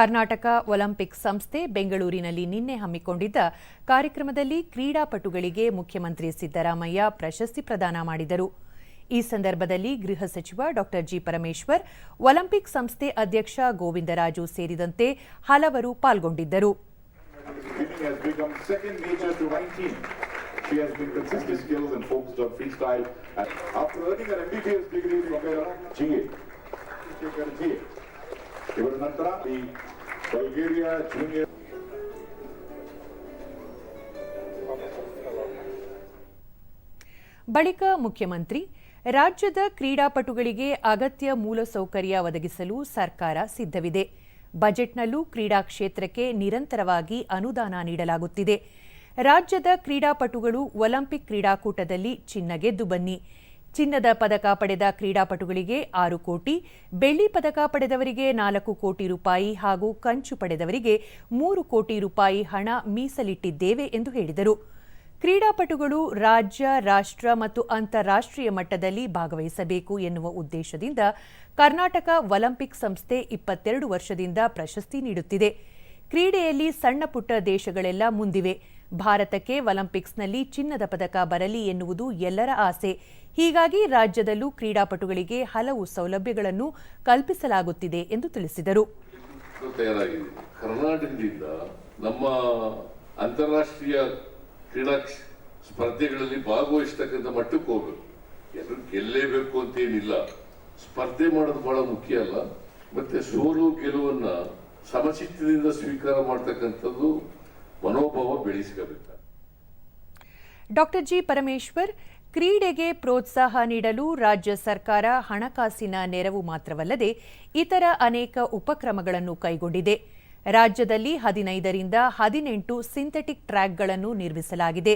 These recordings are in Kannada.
ಕರ್ನಾಟಕ ಒಲಿಂಪಿಕ್ ಸಂಸ್ಥೆ ಬೆಂಗಳೂರಿನಲ್ಲಿ ನಿನ್ನೆ ಹಮ್ಮಿಕೊಂಡಿದ್ದ ಕಾರ್ಯಕ್ರಮದಲ್ಲಿ ಕ್ರೀಡಾಪಟುಗಳಿಗೆ ಮುಖ್ಯಮಂತ್ರಿ ಸಿದ್ದರಾಮಯ್ಯ ಪ್ರಶಸ್ತಿ ಪ್ರದಾನ ಮಾಡಿದರು. ಈ ಸಂದರ್ಭದಲ್ಲಿ ಗೃಹ ಸಚಿವ ಡಾ ಜಿ ಪರಮೇಶ್ವರ್, ಒಲಿಂಪಿಕ್ ಸಂಸ್ಥೆ ಅಧ್ಯಕ್ಷ ಗೋವಿಂದರಾಜು ಸೇರಿದಂತೆ ಹಲವರು ಪಾಲ್ಗೊಂಡಿದ್ದರು. ಬಳಿಕ ಮುಖ್ಯಮಂತ್ರಿ, ರಾಜ್ಯದ ಕ್ರೀಡಾಪಟುಗಳಿಗೆ ಅಗತ್ಯ ಮೂಲಸೌಕರ್ಯ ಒದಗಿಸಲು ಸರ್ಕಾರ ಸಿದ್ಧವಿದೆ. ಬಜೆಟ್ನಲ್ಲೂ ಕ್ರೀಡಾ ಕ್ಷೇತ್ರಕ್ಕೆ ನಿರಂತರವಾಗಿ ಅನುದಾನ ನೀಡಲಾಗುತ್ತಿದೆ. ರಾಜ್ಯದ ಕ್ರೀಡಾಪಟುಗಳು ಒಲಿಂಪಿಕ್ ಕ್ರೀಡಾಕೂಟದಲ್ಲಿ ಚಿನ್ನ ಗೆದ್ದು ಬನ್ನಿ. ಚಿನ್ನದ ಪದಕ ಪಡೆದ ಕ್ರೀಡಾಪಟುಗಳಿಗೆ ಆರು ಕೋಟಿ, ಬೆಳ್ಳಿ ಪದಕ ಪಡೆದವರಿಗೆ ನಾಲ್ಕು ಕೋಟಿ ರೂಪಾಯಿ ಹಾಗೂ ಕಂಚು ಪಡೆದವರಿಗೆ ಮೂರು ಕೋಟಿ ರೂಪಾಯಿ ಹಣ ಮೀಸಲಿಟ್ಟಿದ್ದೇವೆ ಎಂದು ಹೇಳಿದರು. ಕ್ರೀಡಾಪಟುಗಳು ರಾಜ್ಯ, ರಾಷ್ಟ್ರ ಮತ್ತು ಅಂತಾರಾಷ್ಟ್ರೀಯ ಮಟ್ಟದಲ್ಲಿ ಭಾಗವಹಿಸಬೇಕು ಎನ್ನುವ ಉದ್ದೇಶದಿಂದ ಕರ್ನಾಟಕ ಒಲಿಂಪಿಕ್ ಸಂಸ್ಥೆ ಇಪ್ಪತ್ತೆರಡು ವರ್ಷದಿಂದ ಪ್ರಶಸ್ತಿ ನೀಡುತ್ತಿದೆ. ಕ್ರೀಡೆಯಲ್ಲಿ ಸಣ್ಣ ಪುಟ್ಟ ದೇಶಗಳೆಲ್ಲ ಮುಂದಿವೆ. ಭಾರತಕ್ಕೆ ಒಲಿಂಪಿಕ್ಸ್ನಲ್ಲಿ ಚಿನ್ನದ ಪದಕ ಬರಲಿ ಎನ್ನುವುದು ಎಲ್ಲರ ಆಸೆ. ಹೀಗಾಗಿ ರಾಜ್ಯದಲ್ಲೂ ಕ್ರೀಡಾಪಟುಗಳಿಗೆ ಹಲವು ಸೌಲಭ್ಯಗಳನ್ನು ಕಲ್ಪಿಸಲಾಗುತ್ತಿದೆ ಎಂದು ತಿಳಿಸಿದರು. ಕರ್ನಾಟಕದಿಂದ ನಮ್ಮ ಅಂತಾರಾಷ್ಟ್ರೀಯ ಕ್ರೀಡಾ ಸ್ಪರ್ಧೆಗಳಲ್ಲಿ ಭಾಗವಹಿಸ್ತಕ್ಕಂಥ ಮಟ್ಟಕ್ಕೆ ಹೋಗಬೇಕು. ಎಲ್ಲರೂ ಗೆಲ್ಲೇಬೇಕು ಅಂತೇನಿಲ್ಲ ಸ್ಪರ್ಧೆ ಮಾಡೋದು ಬಹಳ ಮುಖ್ಯ ಅಲ್ಲ. ಮತ್ತೆ ಸೋಲು ಗೆಲುವನ್ನ ಸಮಚಿತ್ತದಿಂದ ಸ್ವೀಕಾರ ಮಾಡ್ತಕ್ಕಂಥದ್ದು ಮನೋಭಾವ ಡಾಕ್ಟರ್ ಜಿ ಪರಮೇಶ್ವರ್, ಕ್ರೀಡೆಗೆ ಪ್ರೋತ್ಸಾಹ ನೀಡಲು ರಾಜ್ಯ ಸರ್ಕಾರ ಹಣಕಾಸಿನ ನೆರವು ಮಾತ್ರವಲ್ಲದೆ ಇತರ ಅನೇಕ ಉಪಕ್ರಮಗಳನ್ನು ಕೈಗೊಂಡಿದೆ. ರಾಜ್ಯದಲ್ಲಿ ಹದಿನೈದರಿಂದ ಹದಿನೆಂಟು ಸಿಂಥೆಟಿಕ್ ಟ್ರ್ಯಾಕ್ಗಳನ್ನು ನಿರ್ಮಿಸಲಾಗಿದೆ.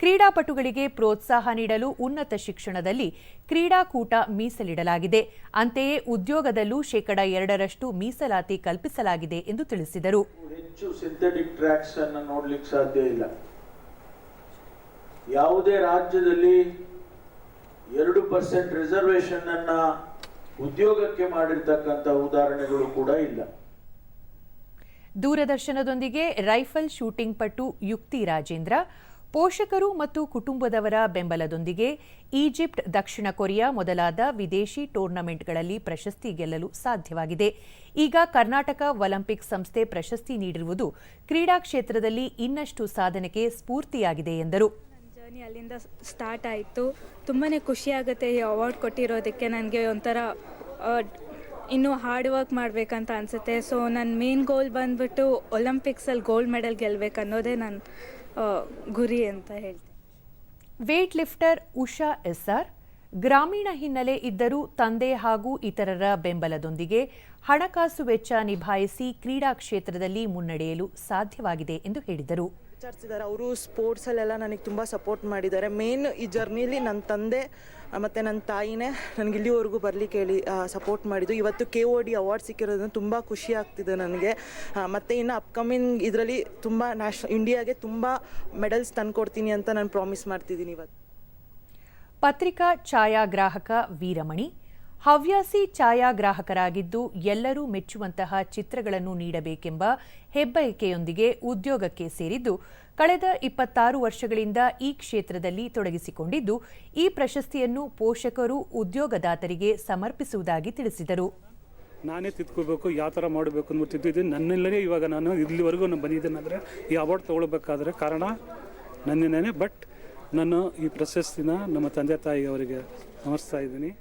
ಕ್ರೀಡಾಪಟುಗಳಿಗೆ ಪ್ರೋತ್ಸಾಹ ನೀಡಲು ಉನ್ನತ ಶಿಕ್ಷಣದಲ್ಲಿ ಕ್ರೀಡಾಕೂಟ ಮೀಸಲಿಡಲಾಗಿದೆ. ಅಂತೆಯೇ ಉದ್ಯೋಗದಲ್ಲೂ ಶೇಕಡ ಎರಡರಷ್ಟು ಮೀಸಲಾತಿ ಕಲ್ಪಿಸಲಾಗಿದೆ ಎಂದು ತಿಳಿಸಿದರು. ಹೆಚ್ಚು ಸಿಂಥೆಟಿಕ್ ಟ್ರ್ಯಾಕ್ಸ್ ಅನ್ನು ನೋಡ್ಲಿಕ್ಕೆ ಸಾಧ್ಯ ಇಲ್ಲ. ಯಾವುದೇ ರಾಜ್ಯದಲ್ಲಿ ಎರಡು ಪರ್ಸೆಂಟ್ ರಿಸರ್ವೇಶನ್ ಅನ್ನ ಉದ್ಯೋಗಕ್ಕೆ ಮಾಡಿರ್ತಕ್ಕಂಥ ಉದಾಹರಣೆಗಳು ಕೂಡ ಇಲ್ಲ. ದೂರದರ್ಶನದೊಂದಿಗೆ ರೈಫಲ್ ಶೂಟಿಂಗ್ ಪಟು ಯುಕ್ತಿ ರಾಜೇಂದ್ರ ಪೋಷಕರು ಮತ್ತು ಕುಟುಂಬದವರ ಬೆಂಬಲದೊಂದಿಗೆ ಈಜಿಪ್ಟ್, ದಕ್ಷಿಣ ಕೊರಿಯಾ ಮೊದಲಾದ ವಿದೇಶಿ ಟೂರ್ನಮೆಂಟ್ಗಳಲ್ಲಿ ಪ್ರಶಸ್ತಿ ಗೆಲ್ಲಲು ಸಾಧ್ಯವಾಗಿದೆ. ಈಗ ಕರ್ನಾಟಕ ಒಲಿಂಪಿಕ್ ಸಂಸ್ಥೆ ಪ್ರಶಸ್ತಿ ನೀಡಿರುವುದು ಕ್ರೀಡಾ ಕ್ಷೇತ್ರದಲ್ಲಿ ಇನ್ನಷ್ಟು ಸಾಧನೆಗೆ ಸ್ಫೂರ್ತಿಯಾಗಿದೆ ಎಂದರು. ಜರ್ನಿ ಅಲ್ಲಿಂದ ಸ್ಟಾರ್ಟ್ ಆಯಿತು. ತುಂಬಾ ಖುಷಿಯಾಗುತ್ತೆ ಈ ಅವಾರ್ಡ್ ಕೊಟ್ಟಿರೋದಕ್ಕೆ. ನನಗೆ ಒಂಥರ ಇನ್ನೂ ಹಾರ್ಡ್ ವರ್ಕ್ ಮಾಡಬೇಕಂತ ಅನಿಸುತ್ತೆ. ಸೊ ನನ್ನ ಮೇನ್ ಗೋಲ್ ಬಂದ್ಬಿಟ್ಟು ಒಲಿಂಪಿಕ್ಸಲ್ಲಿ ಗೋಲ್ಡ್ ಮೆಡಲ್ ಗೆಲ್ಲಬೇಕು ಅನ್ನೋದೇ ನನ್ನ ಗುರಿ ಅಂತ ಹೇಳ್ತೀನಿ. ವೇಟ್ ಲಿಫ್ಟರ್ ಉಷಾ ಎಸ್ಆರ್ ಗ್ರಾಮೀಣ ಹಿನ್ನೆಲೆ ಇದ್ದರೂ ತಂದೆ ಹಾಗೂ ಇತರರ ಬೆಂಬಲದೊಂದಿಗೆ ಹಣಕಾಸು ವೆಚ್ಚ ನಿಭಾಯಿಸಿ ಕ್ರೀಡಾ ಕ್ಷೇತ್ರದಲ್ಲಿ ಮುನ್ನಡೆಯಲು ಸಾಧ್ಯವಾಗಿದೆ ಎಂದು ಹೇಳಿದರು. ವಿಚಾರಿಸಿದ್ದಾರೆ ಅವರು ಸ್ಪೋರ್ಟ್ಸಲ್ಲೆಲ್ಲ ನನಗೆ ತುಂಬ ಸಪೋರ್ಟ್ ಮಾಡಿದ್ದಾರೆ. ಮೇನ್ ಈ ಜರ್ನಿಲಿ ನನ್ನ ತಂದೆ ಮತ್ತು ನನ್ನ ತಾಯಿನೇ ನನಗೆ ಇಲ್ಲಿವರೆಗೂ ಬರಲಿಕ್ಕೆ ಹೇಳಿ ಸಪೋರ್ಟ್ ಮಾಡಿದ್ದು. ಇವತ್ತು ಕೆ ಒ ಡಿ ಅವಾರ್ಡ್ ಸಿಕ್ಕಿರೋದನ್ನು ತುಂಬ ಖುಷಿ ಆಗ್ತಿದೆ ನನಗೆ. ಮತ್ತು ಇನ್ನು ಅಪ್ಕಮಿಂಗ್ ಇದರಲ್ಲಿ ತುಂಬ ನ್ಯಾಷ್ ಇಂಡಿಯಾಗೆ ತುಂಬ ಮೆಡಲ್ಸ್ ತಂದುಕೊಡ್ತೀನಿ ಅಂತ ನಾನು ಪ್ರಾಮಿಸ್ ಮಾಡ್ತಿದ್ದೀನಿ ಇವತ್ತು. ಪತ್ರಿಕಾ ಛಾಯಾಗ್ರಾಹಕ ವೀರಮಣಿ ಹವ್ಯಾಸಿ ಛಾಯಾಗ್ರಾಹಕರಾಗಿದ್ದು ಎಲ್ಲರೂ ಮೆಚ್ಚುವಂತಹ ಚಿತ್ರಗಳನ್ನು ನೀಡಬೇಕೆಂಬ ಹೆಬ್ಬಯಕೆಯೊಂದಿಗೆ ಉದ್ಯೋಗಕ್ಕೆ ಸೇರಿದ್ದು, ಕಳೆದ ಇಪ್ಪತ್ತಾರು ವರ್ಷಗಳಿಂದ ಈ ಕ್ಷೇತ್ರದಲ್ಲಿ ತೊಡಗಿಸಿಕೊಂಡಿದ್ದು, ಈ ಪ್ರಶಸ್ತಿಯನ್ನು ಪೋಷಕರು ಉದ್ಯೋಗದಾತರಿಗೆ ಸಮರ್ಪಿಸುವುದಾಗಿ ತಿಳಿಸಿದರು. ನಾನೇ ತಿದ್ಕೋಬೇಕು, ಯಾವ ಥರ ಮಾಡಬೇಕು ಅನ್ಬಿಟ್ಟಿದ್ದು ಇದು ನನ್ನಲ್ಲೇ ಇವಾಗ ನಾನು ಇಲ್ಲಿವರೆಗೂ ನಾನು ಬಂದಿದ್ದೇನೆಂದರೆ ಈ ಅವಾರ್ಡ್ ತೊಗೊಳ್ಬೇಕಾದ್ರೆ ಕಾರಣ ನನ್ನಿಂದನೇ ಬಟ್ ನಾನು ಈ ಪ್ರಶಸ್ತಿನ ನಮ್ಮ ತಂದೆ ತಾಯಿ ಅವರಿಗೆ ಸಮರ್ಸ್ತಾ ಇದ್ದೀನಿ.